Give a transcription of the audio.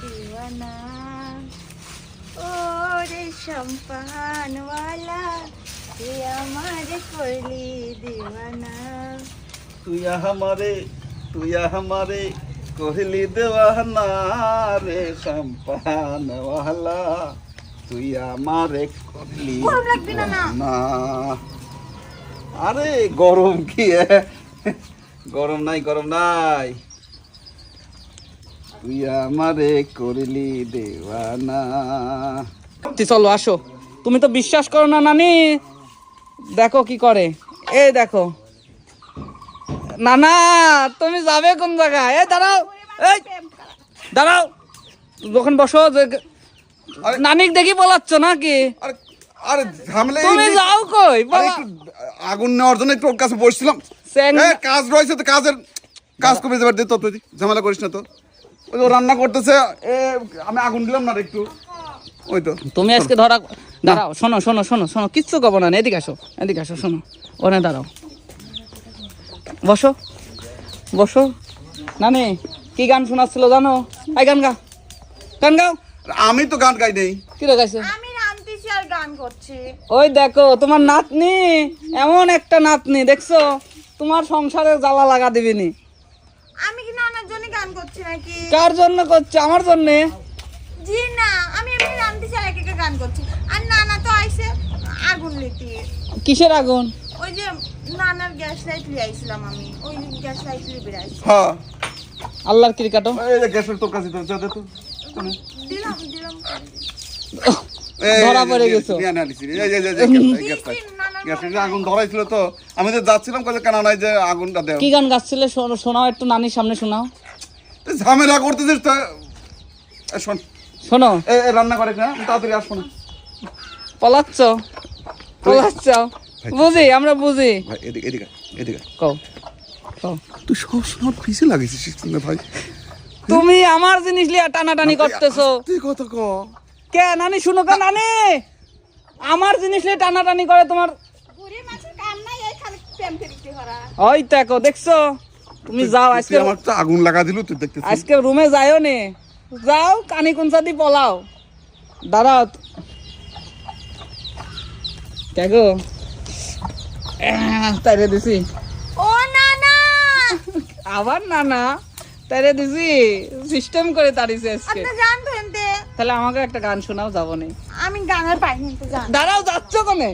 দিওয়ানা। ও রে সম্পানওয়ালা তুই আমার করলি দিওয়ানা। তুই আমারে তুই আমারে কহলি দেওয়ানা রে সম্পানওয়ালা। তুই আমারে লাগবে না, আরে গরম কি? গরম নাই গরম নাই। তুই আমারে করলি দেওয়ানা। তি চলো আসো। তুমি তো বিশ্বাস করো না নানি? দেখো কি করে। এই দেখো। নানা তুমি যাবে কোন জায়গায়? এই দাঁড়াও। এই দাঁড়াও। যখন বসো যে- নানিক দেখি বলাচ্ছ নাকি? আরে আরে ঝামেলা তুমি যাও কই? আগুন নেওয়ার জন্য একটু ওর কাছে বসছিলাম। কাজ রয়েছে তো কাজের কাজ করে যাবার দে তো ঝামেলা করিস না তো। ওই ও রান্না করতেছে এ আমি আগুন দিলাম না একটু। ওই তো। তুমি আজকে ধরা দাঁড়াও শোনো শোনো শোনো শোনো কিচ্ছু কব না এদিকে আসো এদিকে আসো শোনো ওখানে দাঁড়াও। বসো বসো। নানি কি গান শোনাচ্ছিল জানো? এই গান গা গান গাও। আমি তো গান গাই নেই। কি রে গাইছে? আমি রামতেছি আর গান করছি। ওই দেখো তোমার নাতনি এমন একটা নাতনি দেখছ? তোমার সংসারে জ্বালা লাগা দিবিনি। আমি কি নানার জন্য গান করছি নাকি? কার জন্য করছে? আমার জন্যে? জি না আমি এমনি একে একে গান করছি। আর নানা তো আইসে আগুন লিতি কিসের আগুন? ওই যে নানার গ্যাস লাইট লিয়ে আইছিলাম আমি। ওই গ্যাস লাইট লিয়ে বেড়াইছি হ্যাঁ। আল্লাহর ক্রিকেটও এই যে গ্যাসের তোর কাছে তো যা দে তো। দিলাম দিলাম। ধরা পড়ে গেছো। এই, এই, এই, গ্যাস- নানার গ্যাসের যে আগুন ধরাইছিল তো আমি তো যাচ্ছিলাম কাজে কেন নাই যে আগুনটা কি গান গাচ্ছিলে? শোনাও একটু নানির সামনে শোনাও। ঝামেলা করতেছিস তো? শোন। শোনো। এ এ, রান্না করে না তাড়াতাড়ি আসব না। পলাচ্ছ? পলাচ্ছ? বুঝি আমরা বুঝি। ভাই এদিকে এদিকে এদিকে। কও। তুই সব সময় পিছে লাগিয়েছিস না ভাই। তুমি আমার জিনিস লিয়া টানাটানি করতেছো। তুই কত ক কে নানি শুনো কে নানি? আমার জিনিস লিয়ে টানাটানি করে তোমার ওই দেখো দেখছ? তুমি যাও আজকে আমার তো আগুন লাগা দিলু তুই দেখতেছিস। আজকে রুমে যাইও নে। যাও কানি কুঞ্চা দি পলাও। দাঁড়াও। দেখো। তাইরে দিছি। ও নানা! আবার না না তাইরে দিছি। সিস্টেম করে তাড়িছে আজকে। আপনি তে তাহলে আমাকে একটা গান শোনাও যাব নে। আমি গানের পাইনি তো জান দাঁড়াও যাচ্ছ কোনে?